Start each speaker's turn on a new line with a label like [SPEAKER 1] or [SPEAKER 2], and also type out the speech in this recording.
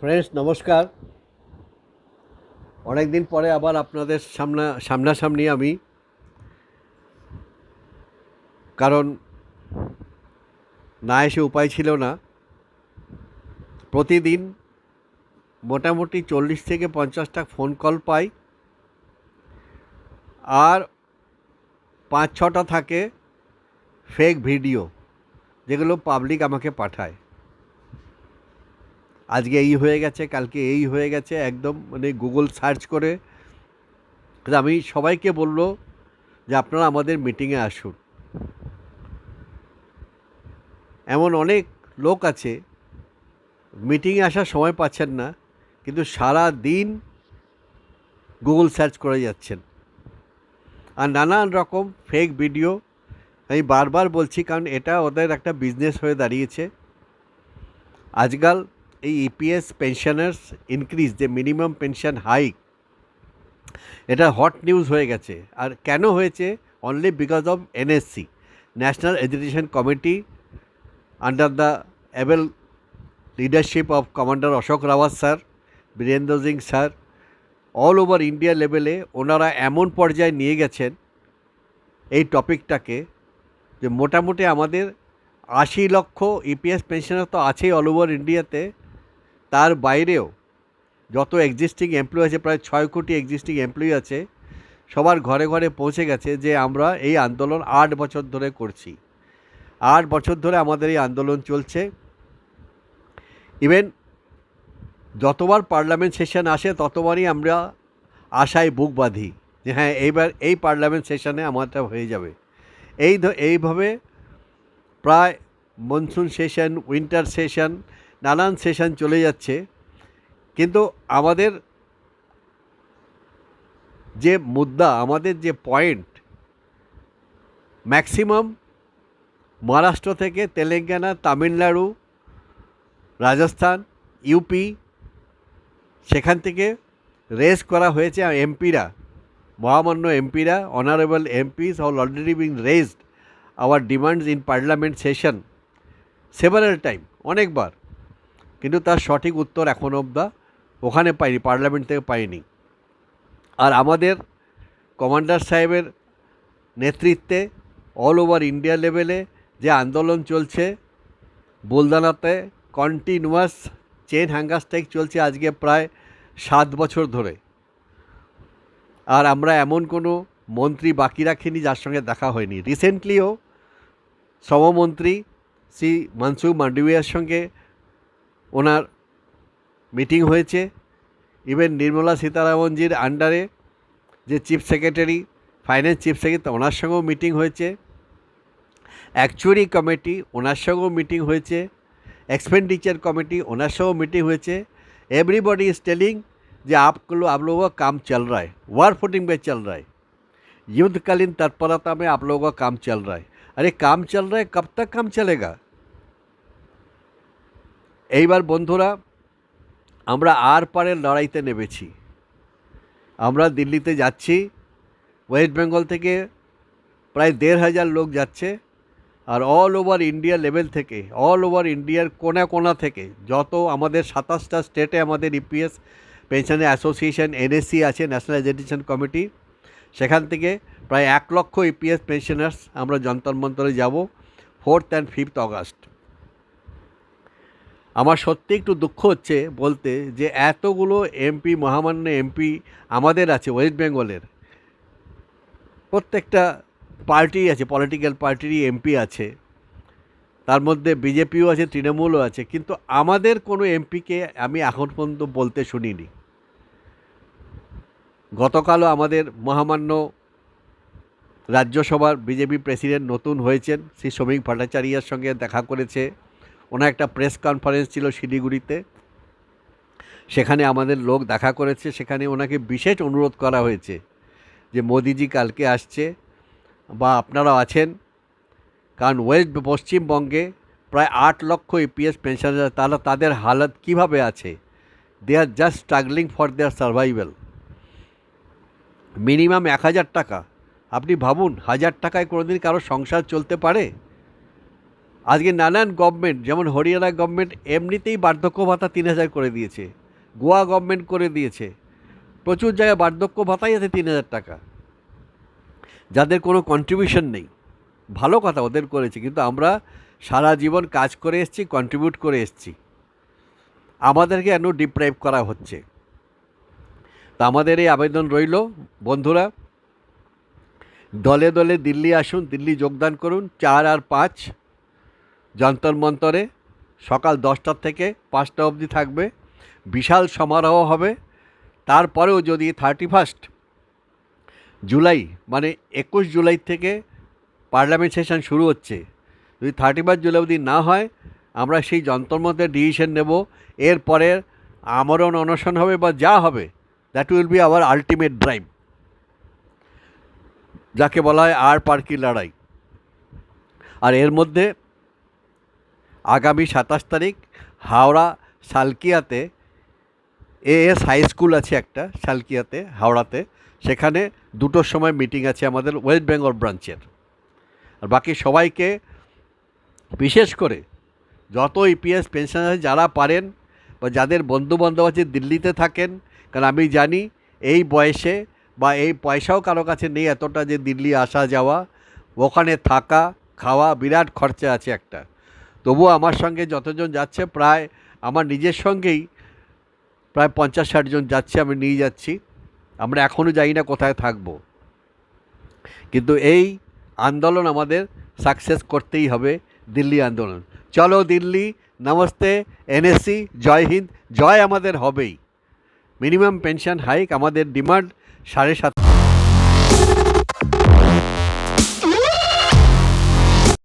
[SPEAKER 1] Friends নমস্কার। অনেক দিন পরে আবার আপনাদের সামনা, সামনাসামনি আমি। কারণ না এসে উপায় ছিল না। প্রতিদিন মোটামুটি চল্লিশ থেকে পঞ্চাশটা ফোন কল পাই। আর পাঁচ ছটা থাকে ফেক ভিডিও যেগুলো পাবলিক আমাকে পাঠায়। আজকে এই হয়ে গেছে, কালকে এই হয়ে গেছে, একদম মানে গুগল সার্চ করে। আমি সবাইকে বলল যে আপনারা আমাদের মিটিংয়ে আসুন। এমন অনেক লোক আছে মিটিংয়ে আসার সময় পাচ্ছেন না, কিন্তু সারা দিন গুগল সার্চ করে যাচ্ছেন। আর নানান রকম ফেক ভিডিও আমি বারবার বলছি কারণ এটা ওদের একটা বিজনেস হয়ে দাঁড়িয়েছে। আজকাল এই ইপিএস পেনশনার্স ইনক্রিজ যে মিনিমাম পেনশন হাইক এটা হট নিউজ হয়ে গেছে। আর কেন হয়েছে? Only because of NSC national education committee under the able leadership of commander Ashok Rawat sir Birendra Singh sir all over India লেভেলে ওনারা এমন পর্যায়ে নিয়ে গেছেন এই টপিকটাকে যে মোটামুটি আমাদের আশি লক্ষ ইপিএস পেনশনার তো আছেই অল ওভার ইন্ডিয়াতে তার বাইরেও যত এক্সিস্টিং এমপ্লয়ি আছে, প্রায় ছয় কোটি এক্সিস্টিং এমপ্লয়ি আছে, সবার ঘরে ঘরে পৌঁছে গেছে যে আমরা এই আন্দোলন আট বছর ধরে করছি। আট বছর ধরে আমাদের এই আন্দোলন চলছে। ইভেন যতবার পার্লামেন্ট সেশন আসে, ততবারই আমরা আশায় বুক বাঁধি যে হ্যাঁ এইবার এই পার্লামেন্ট সেশনে আমারটা হয়ে যাবে। এই এইভাবে প্রায় মনসুন সেশন উইন্টার সেশন নানান সেশন চলে যাচ্ছে। কিন্তু আমাদের যে মুদ্রা, আমাদের যে পয়েন্ট, ম্যাক্সিমাম মহারাষ্ট্র থেকে তেলেঙ্গানা, তামিলনাড়ু, রাজস্থান, ইউপি, সেখান থেকে রেস করা হয়েছে এমপিরা, মহামান্য এমপিরা honourable MPs all already being raised our demands in parliament session several time অনেকবার। কিন্তু তার সঠিক উত্তর এখন অবধা ওখানে পাইনি, পার্লামেন্ট থেকে পাইনি। আর আমাদের কমান্ডার সাহেবের নেতৃত্বে অল ওভার ইন্ডিয়া লেভেলে যে আন্দোলন চলছে, বুলদানাতে কন্টিনিউয়াস চেন হ্যাঙ্গার স্ট্রাইক চলছে আজকে প্রায় সাত বছর ধরে। আর আমরা এমন কোনো মন্ত্রী বাকি রাখিনি যার সঙ্গে দেখা হয়নি। রিসেন্টলিও শ্রমমন্ত্রী শ্রী মনসুখ মান্ডবিয়ার সঙ্গে ওনার মিটিং হয়েছে ইভেন নির্মলা সীতারামনজির আন্ডারে যে chief secretary finance chief secretary ওনার সঙ্গেও মিটিং হয়েছে অ্যাকচুয়ারি কমিটি ওনার সঙ্গেও মিটিং হয়েছে एक्सपेंडिचर कमेटी ओनर सो मीटिंग हुए थे एवरीबॉडी इज टेलिंग जे आप लोग आप लोगों का काम चल रहा है वार फुटिंग पे चल रहा है युद्धकालीन तत्परता में आप लोगों का काम चल रहा है अरे काम चल रहा है कब तक काम चलेगा এইবার বন্ধুরা, আমরা আর পারের লড়াইতে নেমেছি। আমরা দিল্লিতে যাচ্ছি, ওয়েস্ট বেঙ্গল থেকে প্রায় দেড় হাজার লোক যাচ্ছে, আর অল ওভার ইন্ডিয়া লেভেল থেকে অল ওভার ইন্ডিয়ার কোনা কোনা থেকে, যত আমাদের সাতাশটা স্টেটে আমাদের ইপিএস পেনশন অ্যাসোসিয়েশন এনএসসি আছে ন্যাশনাল এডুকেশন কমিটি সেখান থেকে প্রায় এক লক্ষ ইপিএস পেনশনার্স আমরা যন্তর মন্তরে যাব ফোর্থ অ্যান্ড ফিফথ অগাস্ট আমার সত্যি একটু দুঃখ হচ্ছে বলতে যে এতগুলো এমপি মহামান্য এমপি আমাদের আছে ওয়েস্ট বেঙ্গলের প্রত্যেকটা পার্টি আছে পলিটিক্যাল পার্টিরই এমপি আছে। তার মধ্যে বিজেপিও আছে, তৃণমূলও আছে, কিন্তু আমাদের কোনো এমপিকে আমি এখন পর্যন্ত বলতে শুনিনি। গতকালও আমাদের মহামান্য রাজ্যসভার বিজেপি প্রেসিডেন্ট নতুন হয়েছেন, শ্রী শ্রমিক ভট্টাচার্যের সঙ্গে দেখা করেছে। ওনার একটা প্রেস কনফারেন্স ছিল শিলিগুড়িতে। সেখানে আমাদের লোক দেখা করেছে, সেখানে ওনাকে বিশেষ অনুরোধ করা হয়েছে যে মোদিজি কালকে আসছে বা আপনারা আছেন, কারণ ওয়েস্ট পশ্চিমবঙ্গে প্রায় আট লক্ষ ইপিএস পেনশনার তারা তাদের হালত কীভাবে আছে? They are just struggling for their survival minimum এক হাজার টাকা। আপনি ভাবুন, হাজার টাকায় কোনোদিন কারও সংসার চলতে পারে? আজকে নানান গভর্নমেন্ট যেমন হরিয়ানা গভর্নমেন্ট এমনিতেই বার্ধক্য ভাতা তিন হাজার করে দিয়েছে। গোয়া গভর্নমেন্ট করে দিয়েছে। প্রচুর জায়গায় বার্ধক্য ভাতাই আছে তিন হাজার টাকা। যাদের কোনো কন্ট্রিবিউশন নেই। ভালো কথা, ওদের করেছে। কিন্তু আমরা সারা জীবন কাজ করে এসেছি কন্ট্রিবিউট করে এসেছি। আমাদেরকে কেন ডিপ্রাইভ করা হচ্ছে। তা আমাদের এই আবেদন রইল। বন্ধুরা, দলে দলে দিল্লি আসুন, দিল্লি যোগদান করুন। চার আর পাঁচ যন্তর মন্তরে সকাল দশটার থেকে পাঁচটা অবধি থাকবে। বিশাল সমারোহ হবে। তারপরেও যদি থার্টি ফার্স্ট জুলাই মানে একুশ জুলাই থেকে পার্লামেন্ট সেশন শুরু হচ্ছে, যদি থার্টি ফার্স্ট জুলাই অবধি না হয়, আমরা সেই যন্তর মধ্যে ডিসিশন নেব। এরপরে আমরণ অনশন হবে বা যা হবে that will be our ultimate drive যাকে বলা হয় আর পার্কি লড়াই। আর এর মধ্যে আগামী সাতাশ তারিখ হাওড়া সালকিয়াতে এএস হাই স্কুল আছে একটা সালকিয়াতে, হাওড়াতে। সেখানে দুটোর সময় মিটিং আছে আমাদের ওয়েস্ট বেঙ্গল ব্রাঞ্চের। আর বাকি সবাইকে বিশেষ করে যত ইপিএস পেনশন আছে, যারা পারেন বা যাদের বন্ধু বান্ধব আছে দিল্লিতে থাকেন, কারণ আমি জানি এই বয়সে বা এই পয়সাও কারও কাছে নেই এতটা যে দিল্লি আসা যাওয়া ওখানে থাকা, খাওয়া বিরাট খরচা আছে একটা। তবুও আমার সঙ্গে যতজন যাচ্ছে প্রায় আমার নিজের সঙ্গেই প্রায় পঞ্চাশ ষাট জন যাচ্ছে, আমি নিয়ে যাচ্ছি। আমরা এখনও জানি না কোথায় থাকব। কিন্তু এই আন্দোলন আমাদের সাকসেস করতেই হবে, দিল্লি আন্দোলন। চলো দিল্লি, নমস্তে এনএসসি জয় হিন্দ, জয় আমাদের হবেই। মিনিমাম পেনশন হাইক আমাদের ডিমান্ড সাড়ে সাত